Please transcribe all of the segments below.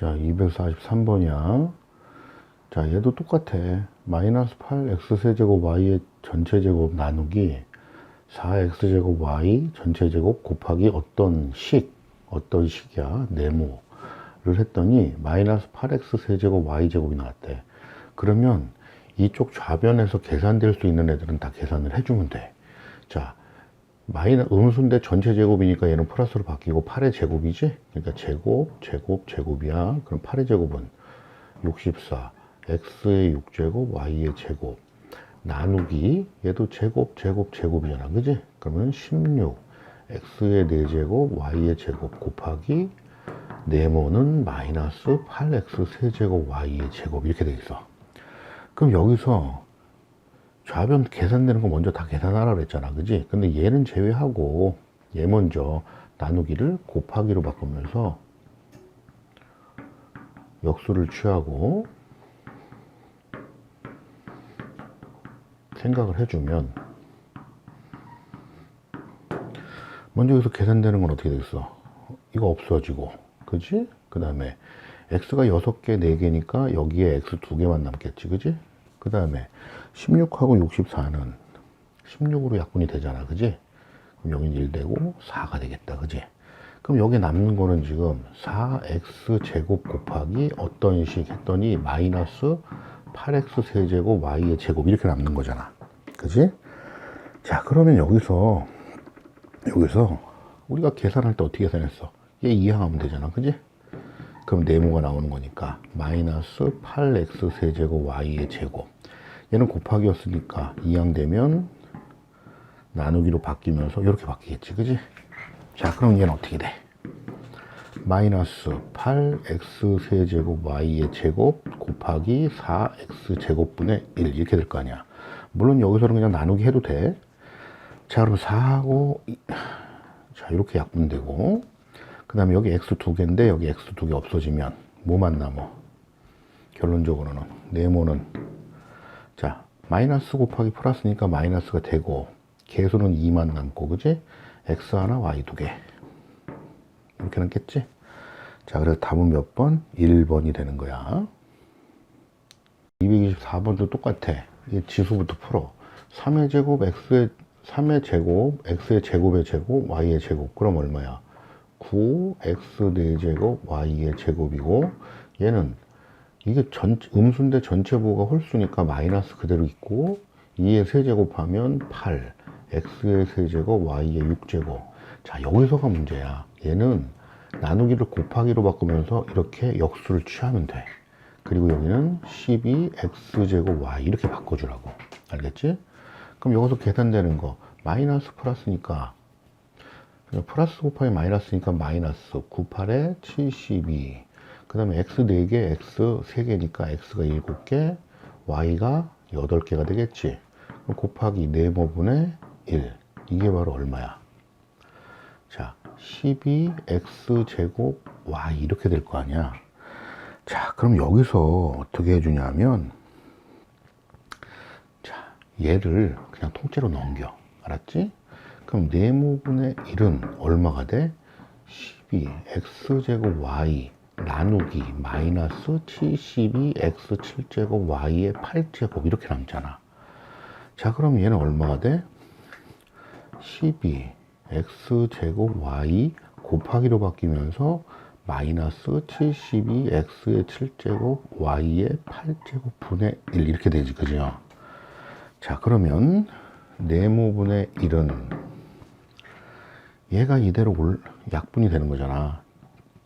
자, 243번이야. 자, 얘도 똑같아. 마이너스 8x세제곱 y의 전체 제곱 나누기 4x제곱 y 전체 제곱 곱하기 어떤 식, 어떤 식이야, 네모를 했더니 마이너스 8x 세제곱 y 제곱이 나왔대. 그러면 이쪽 좌변에서 계산될 수 있는 애들은 다 계산을 해주면 돼. 자, 마이너 음수인데 전체 제곱이니까 얘는 플러스로 바뀌고 8의 제곱이지? 그러니까 제곱, 제곱, 제곱이야. 그럼 8의 제곱은 64, x의 6제곱, y의 제곱. 나누기 얘도 제곱, 제곱, 제곱이잖아. 그지? 그러면 16, x의 4제곱, y의 제곱 곱하기 네모는 마이너스 8x 세제곱 y의 제곱 이렇게 돼 있어. 그럼 여기서 좌변 계산되는 거 먼저 다 계산하라 그랬잖아. 그지? 근데 얘는 제외하고 얘 먼저 나누기를 곱하기로 바꾸면서 역수를 취하고 생각을 해주면 먼저 여기서 계산되는 건 어떻게 되겠어? 이거 없어지고 그지? 그 다음에 x가 6개, 4개니까 여기에 x 2개만 남겠지 그지? 그 다음에 16하고 64는 16으로 약분이 되잖아 그지? 그럼 여기는 1 되고 4가 되겠다 그지? 그럼 여기 남는 거는 지금 4x 제곱 곱하기 어떤 식 했더니 마이너스 8x 세제곱 y의 제곱 이렇게 남는 거잖아 그지? 자 그러면 여기서 여기서 우리가 계산할 때 어떻게 계산했어? 얘 이항하면 되잖아 그지? 그럼 네모가 나오는 거니까 마이너스 8x 세제곱 y의 제곱 얘는 곱하기였으니까 이항되면 나누기로 바뀌면서 이렇게 바뀌겠지 그지? 자 그럼 얘는 어떻게 돼? 마이너스 8x 세제곱 y의 제곱 곱하기 4x 제곱분의 1 이렇게 될 거 아니야 물론 여기서는 그냥 나누기 해도 돼자 그럼 4하고 자 이렇게 약분되고 그 다음에 여기 x 두 개인데 여기 x 두 개 없어지면 뭐만 남어 결론적으로는 네모는 자 마이너스 곱하기 플러스니까 마이너스가 되고 개수는 2만 남고 그지? X 하나 y 두 개. 이렇게 남겠지? 자 그래서 답은 몇 번? 1번이 되는 거야. 224번도 똑같아. 이 지수부터 풀어. 3의 제곱 x의 3의 제곱 x의 제곱의 제곱 y의 제곱. 그럼 얼마야? 9 x 4제곱 y의 제곱이고 얘는 이게 전 음수인데 전체 부호가 홀수니까 마이너스 그대로 있고 2의 세제곱하면 8 x의 세제곱 y의 6제곱. 자 여기서가 문제야. 얘는 나누기를 곱하기로 바꾸면서 이렇게 역수를 취하면 돼. 그리고 여기는 12x제곱 y 이렇게 바꿔주라고. 알겠지? 그럼 여기서 계산되는 거 마이너스 플러스니까. 플러스 곱하기 마이너스니까 마이너스 98에 72. 그 다음에 x 4개, x 3개니까 x가 7개, y가 8개가 되겠지. 곱하기 네모분의 1. 이게 바로 얼마야? 자, 12x 제곱 y 이렇게 될 거 아니야. 자, 그럼 여기서 어떻게 해주냐면, 자, 얘를 그냥 통째로 넘겨. 알았지? 그럼 네모분의 1은 얼마가 돼? 12 x제곱 y 나누기 마이너스 72 x 7제곱 y의 8제곱 이렇게 남잖아 자 그럼 얘는 얼마가 돼? 12 x제곱 y 곱하기로 바뀌면서 마이너스 72 x의 7제곱 y의 8제곱 분의 1 이렇게 되지 그죠? 자 그러면 네모분의 1은 얘가 이대로 올, 약분이 되는 거잖아.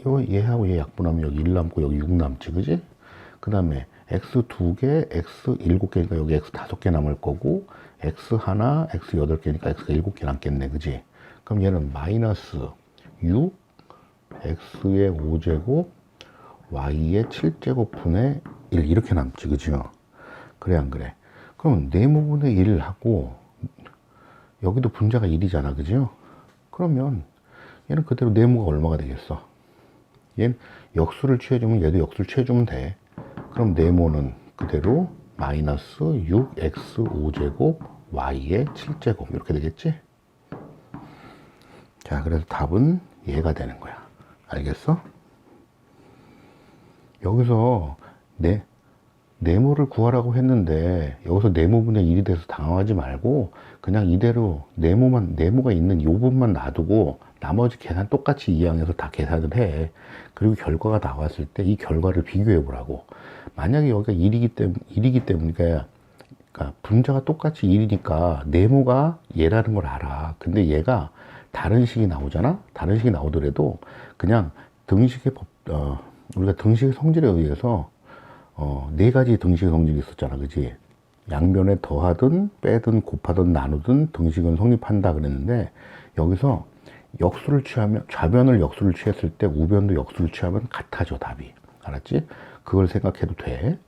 이거 얘하고 얘 약분하면 여기 1 남고 여기 6 남지, 그지? 그 다음에 x 2개, x 7개니까 여기 x 5개 남을 거고, x 하나, x 8개니까 x가 7개 남겠네, 그지? 그럼 얘는 마이너스 6, x의 5제곱, y의 7제곱 분의 1 이렇게 남지, 그죠? 그래, 안 그래? 그럼 네모분의 1을 하고, 여기도 분자가 1이잖아, 그죠? 그러면 얘는 그대로 네모가 얼마가 되겠어? 얘는 역수를 취해주면 얘도 역수를 취해주면 돼. 그럼 네모는 그대로 마이너스 6x 5제곱 y의 7제곱 이렇게 되겠지? 자 그래서 답은 얘가 되는 거야. 알겠어? 여기서 네 네모를 구하라고 했는데 여기서 네모분의 1이 돼서 당황하지 말고 그냥 이대로 네모만 네모가 있는 요 부분만 놔두고 나머지 계산 똑같이 이항해서 다 계산을 해. 그리고 결과가 나왔을 때 이 결과를 비교해 보라고. 만약에 여기가 1이기 때문에 1이기 때문에 그러니까 분자가 똑같이 1이니까 네모가 얘라는 걸 알아. 근데 얘가 다른 식이 나오잖아? 다른 식이 나오더라도 그냥 등식의 법 어, 우리가 등식의 성질에 의해서 어, 네 가지 등식의 성질이 있었잖아, 그지? 양변에 더하든 빼든 곱하든 나누든 등식은 성립한다 그랬는데 여기서 역수를 취하면 좌변을 역수를 취했을 때 우변도 역수를 취하면 같아져 답이 알았지? 그걸 생각해도 돼.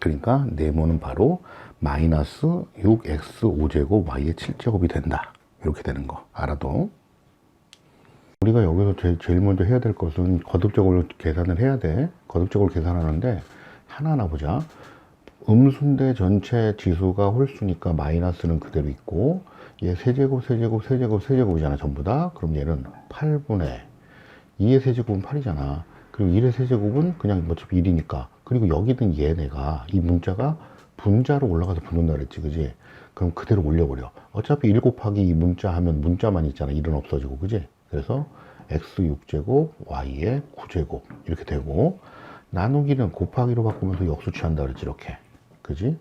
그러니까 네모는 바로 마이너스 6x 5제곱 y의 7제곱이 된다. 이렇게 되는 거 알아도. 우리가 여기서 제일, 제일 먼저 해야 될 것은 거듭적으로 계산을 해야 돼. 거듭적으로 계산하는데 하나하나 보자. 음수인데 전체 지수가 홀수니까 마이너스는 그대로 있고 얘 세제곱, 세제곱, 세제곱, 세제곱이잖아 전부 다. 그럼 얘는 8분의 2의 세제곱은 8이잖아. 그리고 1의 세제곱은 그냥 어차피 1이니까. 그리고 여기든 얘네가 이 문자가 분자로 올라가서 붙는다 그랬지, 그지? 그럼 그대로 올려버려. 어차피 1 곱하기 이 문자 하면 문자만 있잖아. 1은 없어지고, 그지? 그래서 x 6제곱, y의 9제곱 이렇게 되고 나누기는 곱하기로 바꾸면서 역수 취한다 그랬지 이렇게 그지?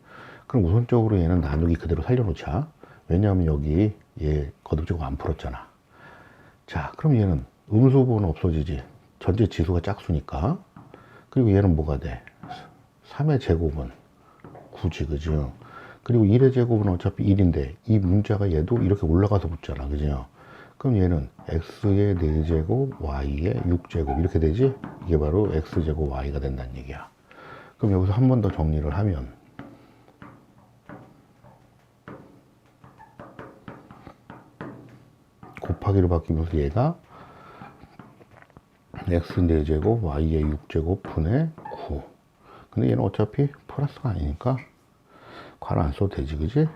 그럼 우선적으로 얘는 나누기 그대로 살려놓자 왜냐하면 여기 얘 거듭제곱 안 풀었잖아 자 그럼 얘는 음수분은 없어지지 전체 지수가 짝수니까 그리고 얘는 뭐가 돼? 3의 제곱은 9지 그죠? 그리고 1의 제곱은 어차피 1인데 이 문자가 얘도 이렇게 올라가서 붙잖아 그죠? 그럼 얘는 x의 4제곱, y의 6제곱 이렇게 되지? 이게 바로 x제곱 y가 된다는 얘기야. 그럼 여기서 한 번 더 정리를 하면 곱하기로 바뀌면서 얘가 x 4제곱, y의 6제곱 분의 9. 근데 얘는 어차피 플러스가 아니니까 괄호 안 써도 되지, 그지?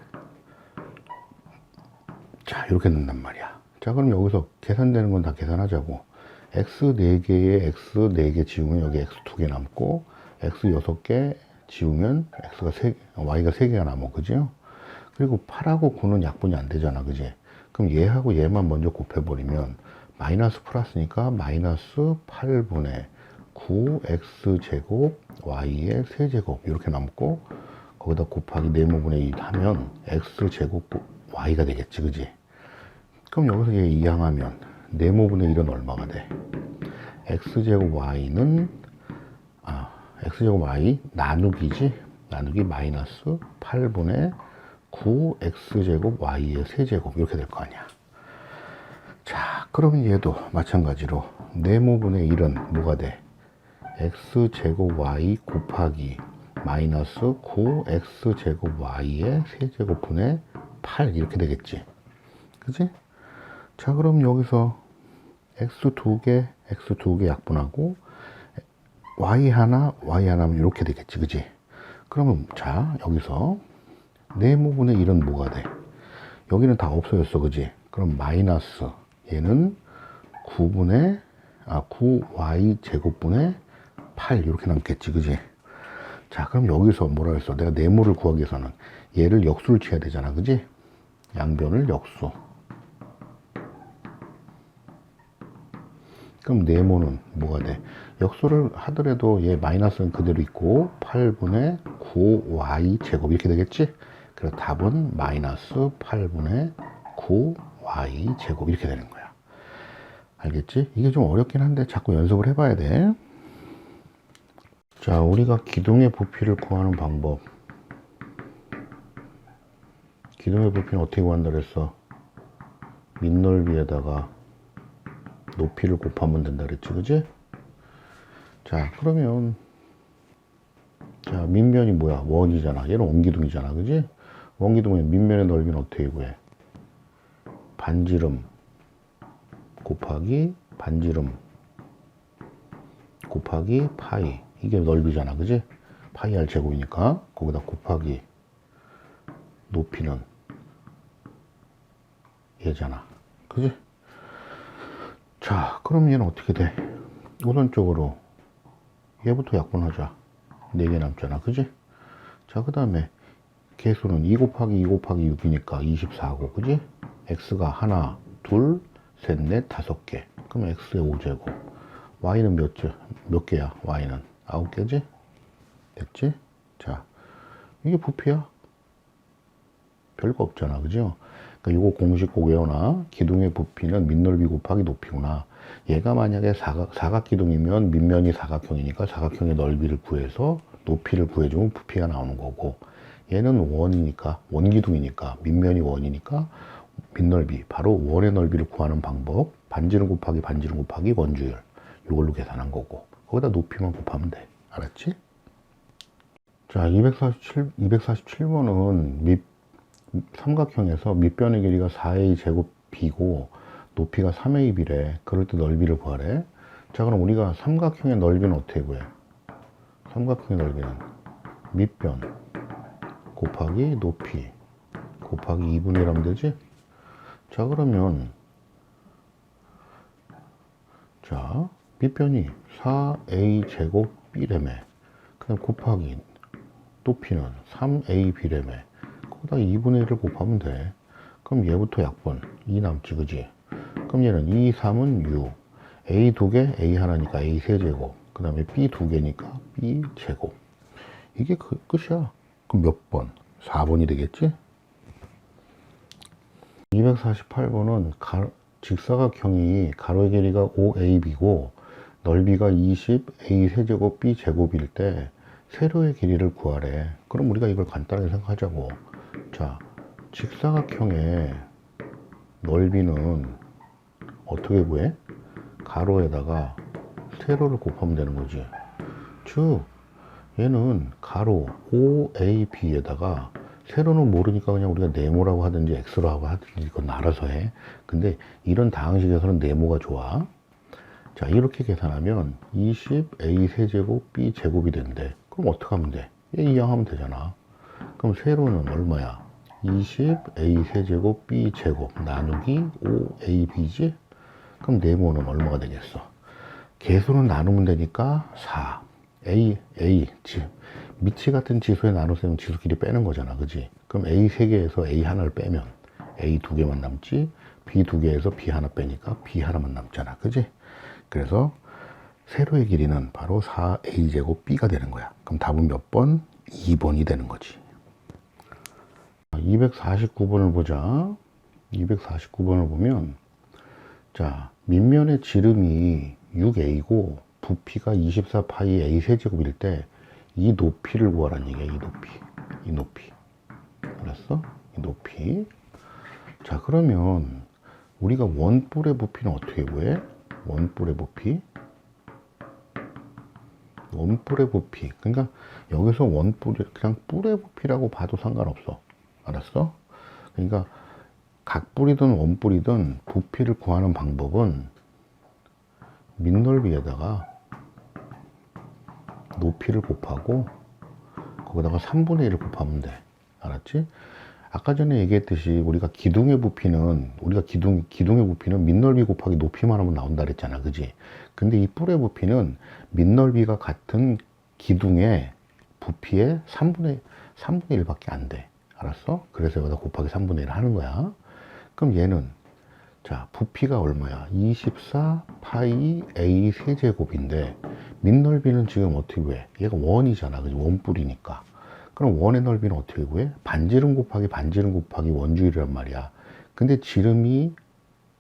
자, 이렇게 넣는단 말이야. 자, 그럼 여기서 계산되는 건 다 계산하자고. x 4개에 x 4개 지우면 여기 x 2개 남고, x 6개 지우면 x가 3, y가 3개가 남어. 그죠? 그리고 8하고 9는 약분이 안 되잖아. 그지? 그럼 얘하고 얘만 먼저 곱해버리면, 마이너스 플러스니까 마이너스 8분의 9x 제곱 y의 세제곱 이렇게 남고 거기다 곱하기 네모분의 2 하면 x 제곱 y가 되겠지 그지? 그럼 여기서 얘 이항하면 네모분의 1은 얼마가 돼? x제곱 y는 아 x제곱 y 나누기지? 나누기 마이너스 8분의 9 x제곱 y의 세제곱 이렇게 될 거 아니야 자, 그러면 얘도 마찬가지로 네모분의 1은 뭐가 돼? x제곱 y 곱하기 마이너스 9x제곱 y의 세제곱분의 8 이렇게 되겠지. 그지? 자, 그럼 여기서 x 두 개, x 두 개 약분하고 y 하나, y 하나면 이렇게 되겠지. 그지? 그러면 자, 여기서 네모분의 1은 뭐가 돼? 여기는 다 없어졌어. 그지? 그럼 마이너스 얘는 9분의 아 9y 제곱분의 8 이렇게 남겠지 그지 자 그럼 여기서 뭐라 했어 내가 네모를 구하기 위해서는 얘를 역수를 취해야 되잖아 그지 양변을 역수 그럼 네모는 뭐가 돼 역수를 하더라도 얘 마이너스는 그대로 있고 8분의 9y 제곱 이렇게 되겠지 그래서 답은 마이너스 8분의 9y 제곱 이렇게 되는 거야 알겠지? 이게 좀 어렵긴 한데 자꾸 연습을 해봐야 돼. 자, 우리가 기둥의 부피를 구하는 방법. 기둥의 부피는 어떻게 구한다 그랬어? 밑넓이에다가 높이를 곱하면 된다 그랬지, 그지? 자, 그러면 자, 밑면이 뭐야? 원이잖아. 얘는 원기둥이잖아, 그지? 원기둥은 밑면의 넓이는 어떻게 구해? 반지름 곱하기 반지름 곱하기 파이 이게 넓이잖아 그지 파이 r 제곱이니까 거기다 곱하기 높이는 얘잖아 그지 자 그럼 얘는 어떻게 돼 우선적으로 얘부터 약분하자. 4개 남잖아. 그지? 자, 그 다음에 개수는 2 곱하기 2 곱하기 6이니까 24고, 그지? x가 하나, 둘, 셋, 넷, 다섯 개. 그럼 x의 5제곱. y는 몇 개, 몇 개야? y는 9개지? 됐지? 자, 이게 부피야. 별거 없잖아. 그죠? 그러니까 이거 공식 꼭 외워놔. 기둥의 부피는 밑넓이 곱하기 높이구나. 얘가 만약에 사각, 사각기둥이면 밑면이 사각형이니까 사각형의 넓이를 구해서 높이를 구해주면 부피가 나오는 거고 얘는 원이니까 원기둥이니까 밑면이 원이니까 밑넓이 바로 원의 넓이를 구하는 방법. 반지름 곱하기 반지름 곱하기 원주율. 이걸로 계산한 거고. 거기다 높이만 곱하면 돼. 알았지? 자 247, 247번은 밑 삼각형에서 밑변의 길이가 4a 제곱 b고 높이가 3a b래. 그럴 때 넓이를 구하래. 자 그럼 우리가 삼각형의 넓이는 어떻게 구해? 삼각형의 넓이는 밑변 곱하기 높이 곱하기 2분의 1 하면 되지? 자 그러면 자 밑변이 4a 제곱 b래매. 그 다음 곱하기 높이는 3a b래매. 거기다 2분의 1을 곱하면 돼. 그럼 얘부터 약분. 2 남지 그지? 그럼 얘는 2, 3은 6 a 두개 a 하나니까 a 세제곱. 그 다음에 b 두 개니까 b 제곱. 이게 그 끝이야 그럼 몇 번? 4번이 되겠지? 248번은 가, 직사각형이 가로의 길이가 5ab고 넓이가 20a 세제곱 b 제곱일 때 세로의 길이를 구하래 그럼 우리가 이걸 간단하게 생각하자고 자 직사각형의 넓이는 어떻게 구해? 가로에다가 세로를 곱하면 되는 거지 즉 얘는 가로 OAB에다가 세로는 모르니까 그냥 우리가 네모라고 하든지 X라고 하든지 이건 알아서 해. 근데 이런 다항식에서는 네모가 좋아. 자, 이렇게 계산하면 20A 세제곱 B 제곱이 된대. 그럼 어떻게 하면 돼? 얘 이항하면 되잖아. 그럼 세로는 얼마야? 20A 세제곱 B 제곱 나누기 5AB지? 그럼 네모는 얼마가 되겠어? 개수는 나누면 되니까 4. A, A, 지, 미치 같은 지수에 나눠쓰면 지수끼리 빼는 거잖아. 그지? 그럼 A 세 개에서 A 하나를 빼면 A 두 개만 남지, B 두 개에서 B 하나 빼니까 B 하나만 남잖아. 그지? 그래서 세로의 길이는 바로 4A제곱 B가 되는 거야. 그럼 답은 몇 번? 2번이 되는 거지. 249번을 보자. 249번을 보면, 자, 밑면의 지름이 6A고, 부피가 24파이 A 세제곱일 때 이 높이를 구하라는 얘기야. 이 높이. 이 높이. 알았어? 이 높이. 자, 그러면 우리가 원뿔의 부피는 어떻게 구해? 원뿔의 부피. 원뿔의 부피. 그러니까 여기서 원뿔이 그냥 뿔의 부피라고 봐도 상관없어. 알았어? 그러니까 각 뿔이든 원뿔이든 부피를 구하는 방법은 밑넓이에다가 높이를 곱하고 거기다가 3분의 1을 곱하면 돼. 알았지? 아까 전에 얘기했듯이 우리가 기둥의 부피는 우리가 기둥 기둥의 부피는 밑넓이 곱하기 높이만 하면 나온다 그랬잖아. 그지? 근데 이 뿔의 부피는 밑넓이가 같은 기둥의 부피의 3분의 3분의 1밖에 안 돼. 알았어? 그래서 여기다 곱하기 3분의 1 하는 거야. 그럼 얘는 자, 부피가 얼마야? 24 파이 A 세제곱인데 밑넓이는 지금 어떻게 구해? 얘가 원이잖아. 그지? 원뿔이니까. 그럼 원의 넓이는 어떻게 구해? 반지름 곱하기 반지름 곱하기 원주율이란 말이야. 근데 지름이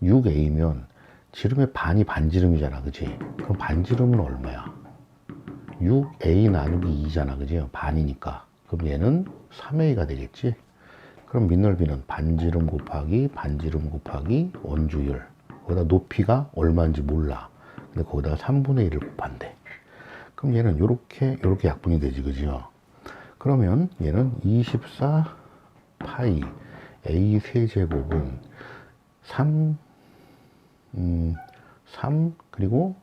6A면 지름의 반이 반지름이잖아. 그지? 그럼 반지름은 얼마야? 6A 나누기 2잖아. 그지? 반이니까. 그럼 얘는 3A가 되겠지? 그럼 밑넓이는 반지름 곱하기 반지름 곱하기 원주율. 거기다 높이가 얼마인지 몰라. 근데 거기다가 3분의 1을 곱한대. 그럼 얘는 요렇게, 요렇게 약분이 되지, 그죠? 그러면 얘는 24 파이 A 세제곱은 3, 음, 3, 그리고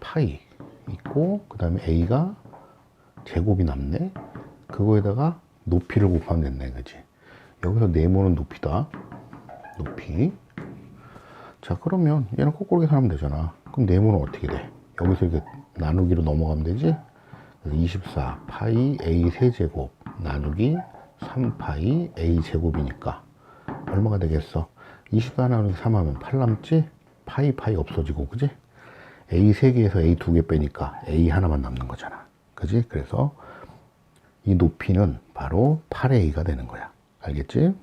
파이 있고, 그 다음에 A가 제곱이 남네? 그거에다가 높이를 곱하면 됐네, 그지? 여기서 네모는 높이다. 높이. 자, 그러면 얘는 거꾸로 계산하면 되잖아. 그럼 네모는 어떻게 돼? 여기서 이게 나누기로 넘어가면 되지? 그래서 24 파이 a 세제곱 나누기 3 파이 a 제곱이니까 얼마가 되겠어? 24 나누기 3 하면 8 남지? 파이 파이 없어지고 그지? a 3개에서 a 2개 빼니까 a 하나만 남는 거잖아 그지? 그래서 이 높이는 바로 8a가 되는 거야 알겠지?